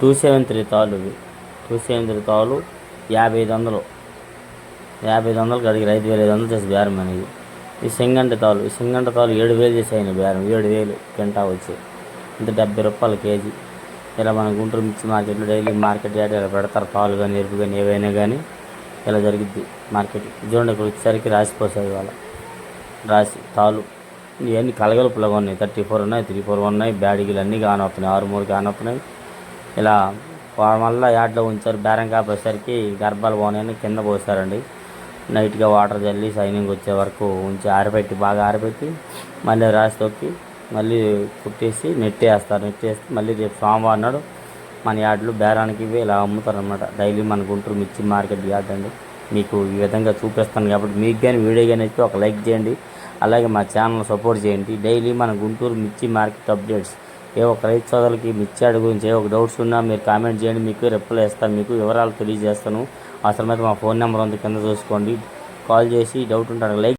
Two seven three తాళ్ళు ఇవి. Two seven three తాళ్ళు యాభై ఐదు వందలు యాభై ఐదు వందలకి అడిగి ఐదు వేల ఐదు వందలు చేసి బేరం అనేది. ఈ సింగంట తాలు ఈ సింగంట తాలు ఏడు వేలు చేసి అయిన బేరం. ఏడు వేలు కింటా వచ్చి ఇంత డెబ్బై రూపాయలు కేజీ. ఇలా మన గుంటూరు మిర్చి మార్కెట్లో డైలీ మార్కెట్ యాడ్ ఇలా పెడతారు. పాలు కానీ ఎరుపు కానీ ఏవైనా కానీ ఇలా జరిగిద్ది మార్కెట్. చూడండి ఇక్కడ వచ్చేసరికి రాసిపోసాయి ఇవాళ. రాసి తాలు. ఇవన్నీ కలగలుపులుగా ఉన్నాయి. థర్టీ ఫోర్ ఉన్నాయి త్రీ ఫోర్ ఉన్నాయి. బ్యాడిగిలు అన్నీ కానవుతున్నాయి ఆరు మూడు కానవుతున్నాయి ఇలా వా- యాడ్లో ఉంచారు. బేరం కాపేసరికి గర్భాలు బాగున్నాయని కింద పోసారండి. నైట్గా వాటర్ చల్లి సైనింగ్ వచ్చే వరకు ఉంచి ఆరబెట్టి బాగా ఆరబెట్టి మళ్ళీ రాసి తొక్కి మళ్ళీ కుట్టేసి నెట్టేస్తారు నెట్టేస్తే మళ్ళీ రేపు సోమవారం నాడు మన యాడ్లు బేరానికి ఇవి ఇలా అమ్ముతారు అనమాట డైలీ మన గుంటూరు మిర్చి మార్కెట్ యార్డ్ అండి. మీకు ఈ విధంగా చూపిస్తాను కాబట్టి మీకు కానీ వీడియో కానీ వచ్చి ఒక లైక్ చేయండి. అలాగే మా ఛానల్ సపోర్ట్ చేయండి. డైలీ మన గుంటూరు మిర్చి మార్కెట్ అప్డేట్స్ ఏ ఒక్క రైతు సోదరులకి మిర్చి గురించి ఏవో ఒక డౌట్స్ ఉన్నా మీరు కామెంట్ చేయండి మీకు రిప్లై ఇస్తాను మీకు వివరాలు తెలియజేస్తాను. అవసరమైతే మా ఫోన్ నెంబర్ ఉంది కింద చూసుకోండి. కాల్ చేసి డౌట్ ఉంటాను లైక్